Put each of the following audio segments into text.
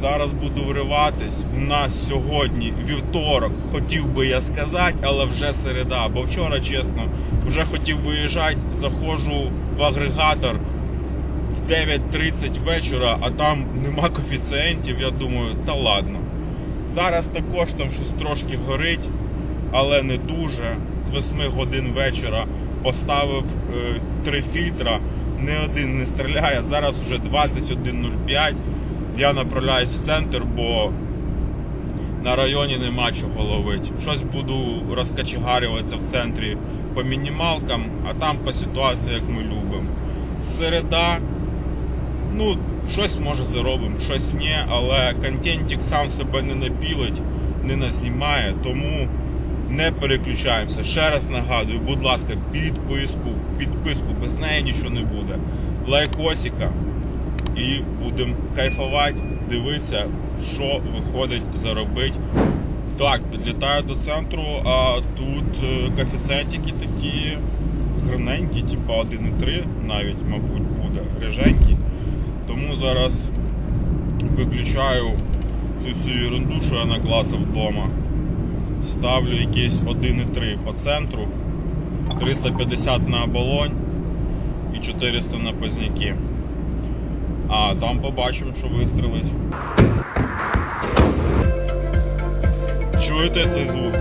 Зараз буду вриватись. У нас сьогодні вівторок, хотів би я сказати, але вже середа. Бо вчора, чесно, вже хотів виїжджати, заходжу в агрегатор в 9.30 вечора, а там нема коефіцієнтів. Я думаю, та ладно. Зараз також там щось трошки горить, але не дуже. З 8 годин вечора поставив е, три фільтра, не один не стріляє. Зараз вже 21.05. Я направляюсь в центр, бо на районі нема чого ловити. Щось буду розкачегарюватися в центрі по мінімалкам, а там по ситуації, як ми любимо. Середа, ну, щось може заробимо, щось ні, але контентик сам себе не напілить, не назнімає, тому не переключаємося. Ще раз нагадую, будь ласка, підписку, підписку, без неї нічого не буде. Лайкосика і будемо кайфувати, дивитися, що виходить заробити. Так, підлітаю до центру, а тут е, коефіцієнтики такі граненькі, типу 1,3 навіть, мабуть, буде реженькі. Тому зараз виключаю цю всю ерунду, що я наклацав вдома. Ставлю якийсь 1,3 по центру, 350 на оболонь і 400 на позняки. А там побачимо, що вистрелить. Чуєте цей звук?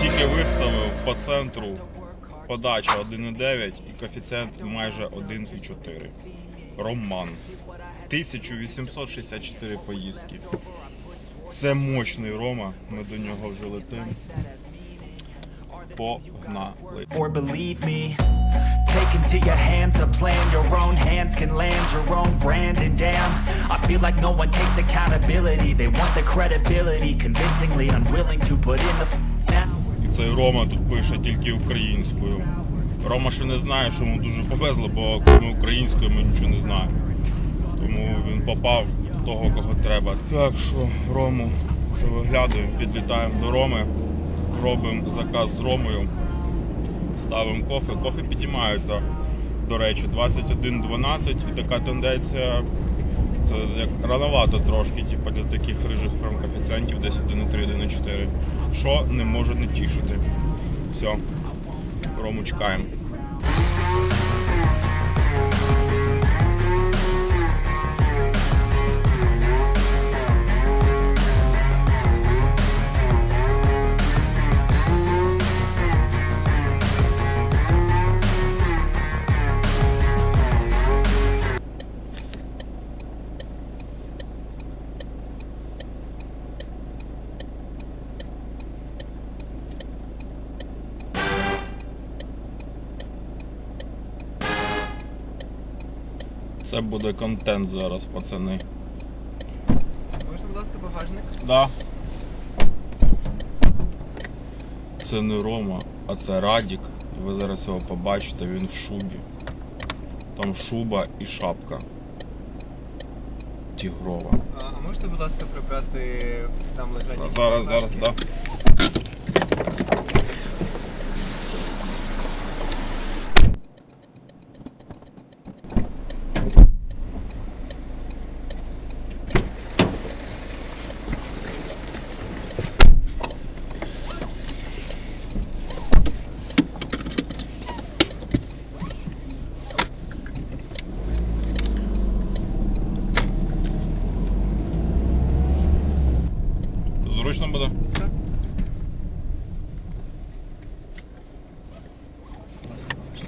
Тільки виставив по центру подача 1,9 і коефіцієнт майже 1,4. Роман. 1864 поїздки. Це мощний Рома. Ми до нього вже летим. Погнали. Take into your hands a plan, your own hands can land your own brand. And damn, I feel like no one takes accountability. They want the credibility, convincingly unwilling to put in the. І цей Рома тут пише тільки українською. Рома ще не знає, що йому дуже повезло, бо крім української ми нічого не знаємо. Тому він попав в того, кого треба. Так що Рому вже виглядуємо, підлітаємо до Роми, робимо заказ з Ромою, ставимо кофе. Кофе підіймаються, до речі, 21-12 і така тенденція. Це як рановато трошки, типу, для таких рижих прям коефіцієнтів, десь 1,3-1,4. Що не може не тішити. Все, Рому чекаємо. Це буде контент зараз, пацани. Можна, будь ласка, багажник? Да. Це не Рома, а це Радік. І ви зараз його побачите, він в шубі. Там шуба і шапка. Тігрова. А, можете, будь ласка, прибрати там лежать? Зараз, зараз, бумажки? да. Зручно буде? Так.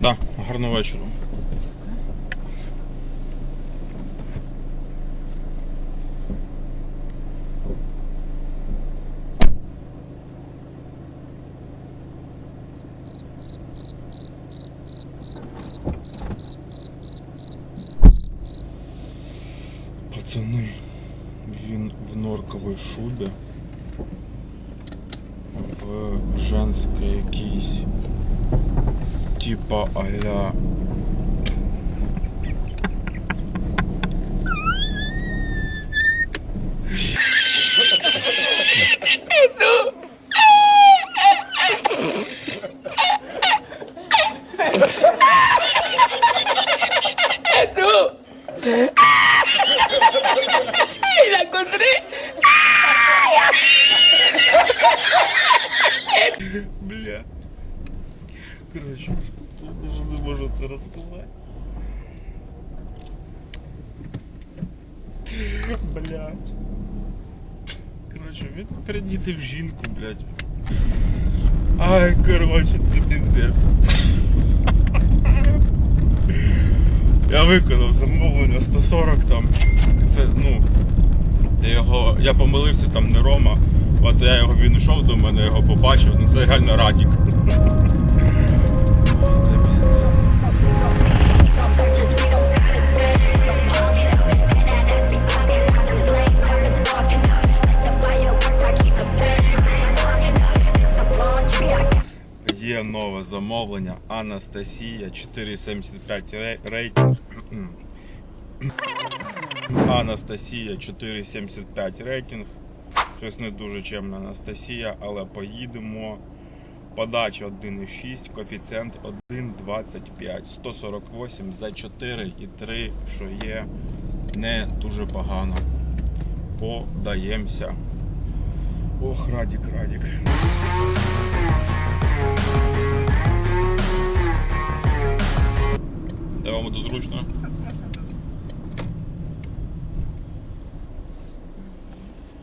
Так, гарного вечора. Дякую. Він в норковій шубі. В женській якийсь типа аля Коротше, в жінку, блядь. Ай, коротше, це піздець. Я виконав замовлення 140 там. Це, ну. Його. Я помилився там не Рома. От я його він йшов до мене, його побачив, ну це реально радік. Є нове замовлення Анастасія 475 рейтинг. Анастасія 475 рейтинг. Щось не дуже чемна Анастасія, але поїдемо. Подача 1,6, коефіцієнт 1,25, 148 за 4 і 3, що є не дуже погано. Подаємося. Ох, Радік, Радік. Я вам буде зручно.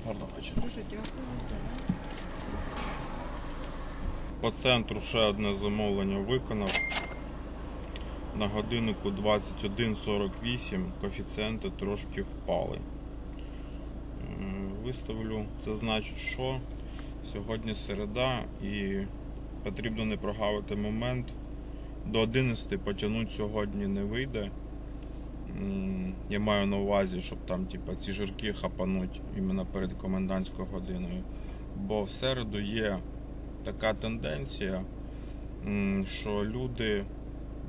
Гарного вечора. Дуже дякую за По центру ще одне замовлення виконав. На годиннику 21.48 коефіцієнти трошки впали. Виставлю, це значить, що сьогодні середа і потрібно не прогавити момент. До 11 потягнути сьогодні не вийде. Я маю на увазі, щоб там типа, ці жирки хапануть іменно перед комендантською годиною. Бо в середу є така тенденція, що люди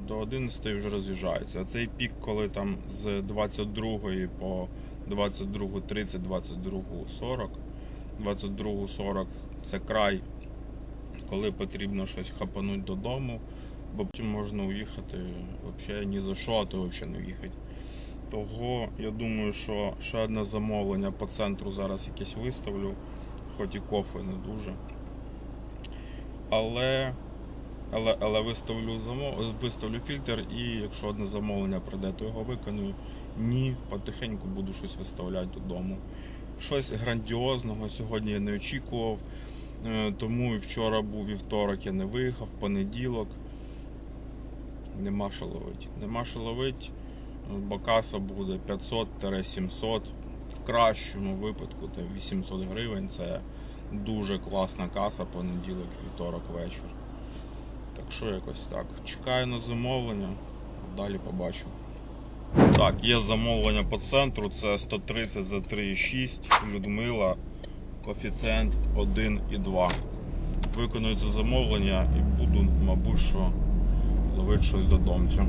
до 11 вже роз'їжджаються. Оцей пік, коли там з 22 по 22.30, 22.40, 22.40 це край, коли потрібно щось хапануть додому, бо потім можна уїхати взагалі ні за що, а то взагалі не уїхати. Того я думаю, що ще одне замовлення по центру зараз якесь виставлю, хоч і кофе не дуже. Але, але, але виставлю, замов... виставлю фільтр і якщо одне замовлення прийде, то його виконую. Ні, потихеньку буду щось виставляти додому. Щось грандіозного сьогодні я не очікував. Е, Тому і вчора був вівторок, я не виїхав, понеділок. Нема що ловити. Нема що ловити, бо каса буде 500-700. В кращому випадку це 800 гривень. Це дуже класна каса, понеділок, вівторок вечір. Так що якось так. Чекаю на замовлення, далі побачу. Так, є замовлення по центру, це 130 за 3,6. Людмила, коефіцієнт 1,2. Виконую це замовлення і буду, мабуть, що ловити щось додомцю.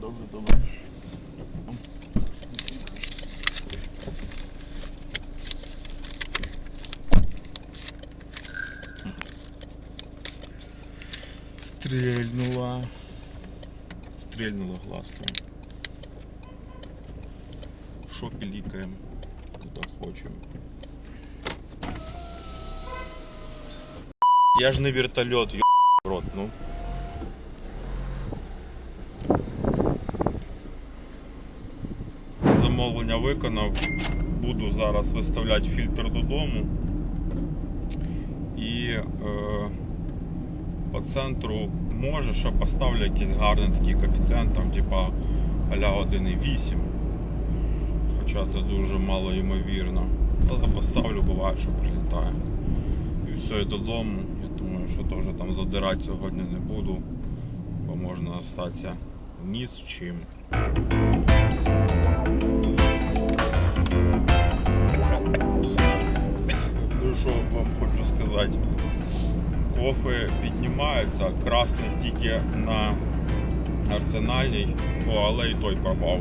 Добре, добре. Стрельнула. Стрельнула глазками. Що пілікаємо, куди хочемо. Я ж не вертольот, ё рот, ну. Замовлення виконав. Буду зараз виставляти фільтр додому. І е, по центру може, що поставлю якийсь гарний такий коефіцієнт, там, типа аля 1,8. Хоча це дуже мало ймовірно. Але поставлю, буває, що прилітає. І все, і додому. Я думаю, що теж там задирати сьогодні не буду, бо можна остатися ні з чим. Ну що вам хочу сказати. Кофе піднімається, красний тільки на арсенальній, о, але і той пропав.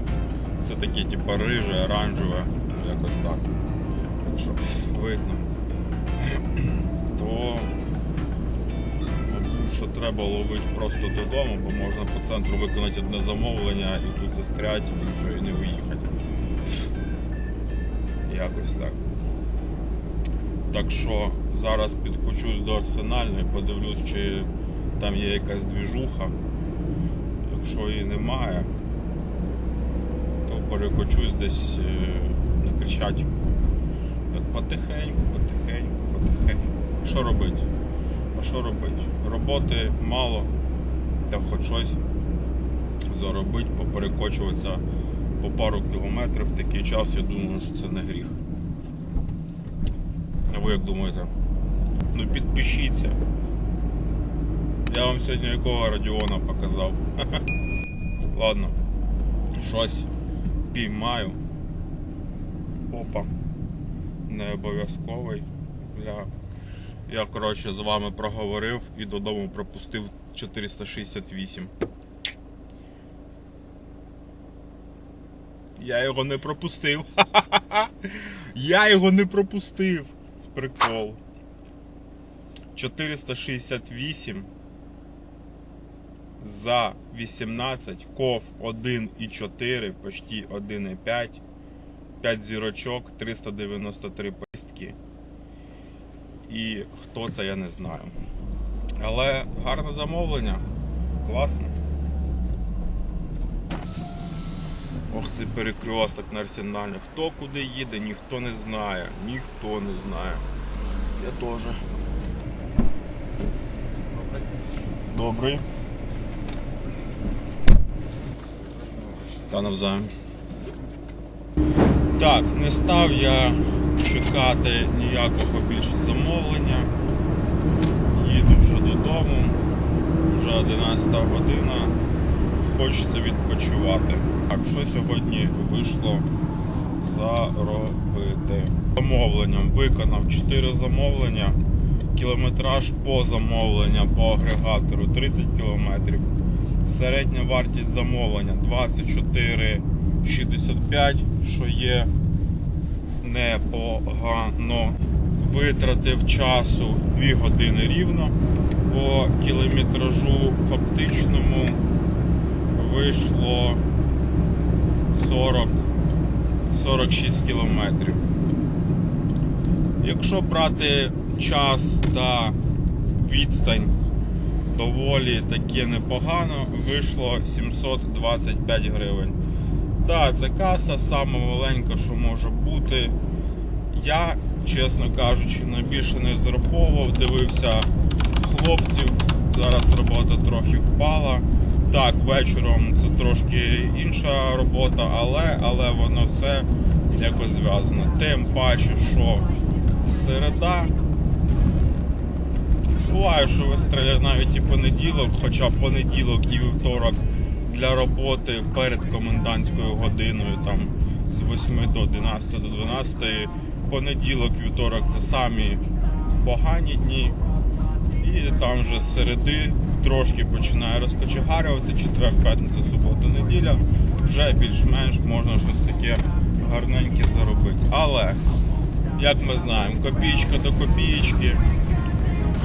Все таке, типу, риже, оранжеве, якось так. Так що видно. То, що треба ловити просто додому, бо можна по центру виконати одне замовлення і тут застрять, і все, і не виїхати. Якось так. Так що зараз підкочусь до арсенальної, подивлюсь, чи там є якась двіжуха. Якщо її немає, перекочусь десь е, на Крещатику. Так потихеньку, потихеньку, потихеньку. Що робити? А що робити? Роботи мало, та хоч щось заробити, поперекочуватися по пару кілометрів в такий час, я думаю, що це не гріх. А ви як думаєте? Ну підпишіться. Я вам сьогодні якого Радіона показав. Ладно, щось піймаю. Опа. Не обов'язковий. Я, я коротше з вами проговорив і додому пропустив 468. Я його не пропустив. Я його не пропустив. Прикол. 468 за 18, ков 1,4, почти 1,5, 5 зірочок, 393 пестки. І хто це, я не знаю. Але гарне замовлення. Класно. Ох, цей перекресток на арсеналі. Хто куди їде, ніхто не знає. Ніхто не знає. Я теж. Добрий. Та навзаєм. Так, не став я чекати ніякого більше замовлення. Їду вже додому. Вже 11 година. Хочеться відпочивати. Так, що сьогодні вийшло заробити? Замовленням виконав 4 замовлення. Кілометраж по замовлення по агрегатору 30 кілометрів. Середня вартість замовлення 24,65, що є непогано. Витратив часу 2 години рівно. По кілометражу фактичному вийшло 40 46 кілометрів. Якщо брати час та відстань доволі таке непогано, вийшло 725 гривень. Так, це каса сама маленька, що може бути. Я, чесно кажучи, найбільше не зараховував, дивився хлопців. Зараз робота трохи впала. Так, вечором це трошки інша робота, але, але воно все якось зв'язано. Тим паче, що середа. Буває, що вистріляє навіть і понеділок, хоча понеділок і вівторок для роботи перед комендантською годиною, там з 8 до 11 до 12. Понеділок, вівторок це самі погані дні. І там вже з середи трошки починає розкочегарювати, четвер, п'ятниця, субота, неділя. Вже більш-менш можна щось таке гарненьке заробити. Але, як ми знаємо, копійка до копійки,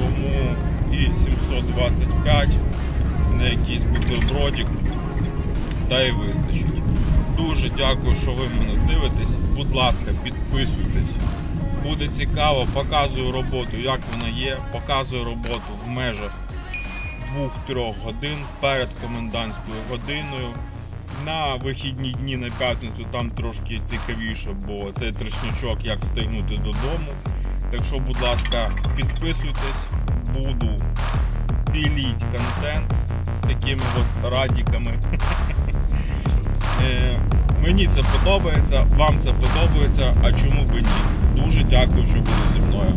тому і 725 на якийсь бутербродик, та й вистачить. Дуже дякую, що ви мене дивитесь. Будь ласка, підписуйтесь. Буде цікаво, показую роботу, як вона є, показую роботу в межах 2-3 годин перед комендантською годиною. На вихідні дні на п'ятницю там трошки цікавіше, бо цей трешнячок як встигнути додому. Так що, будь ласка, підписуйтесь, буду піліть контент з такими от радіками. Е, Мені це подобається, вам це подобається, а чому б ні? Дуже дякую, що були зі мною.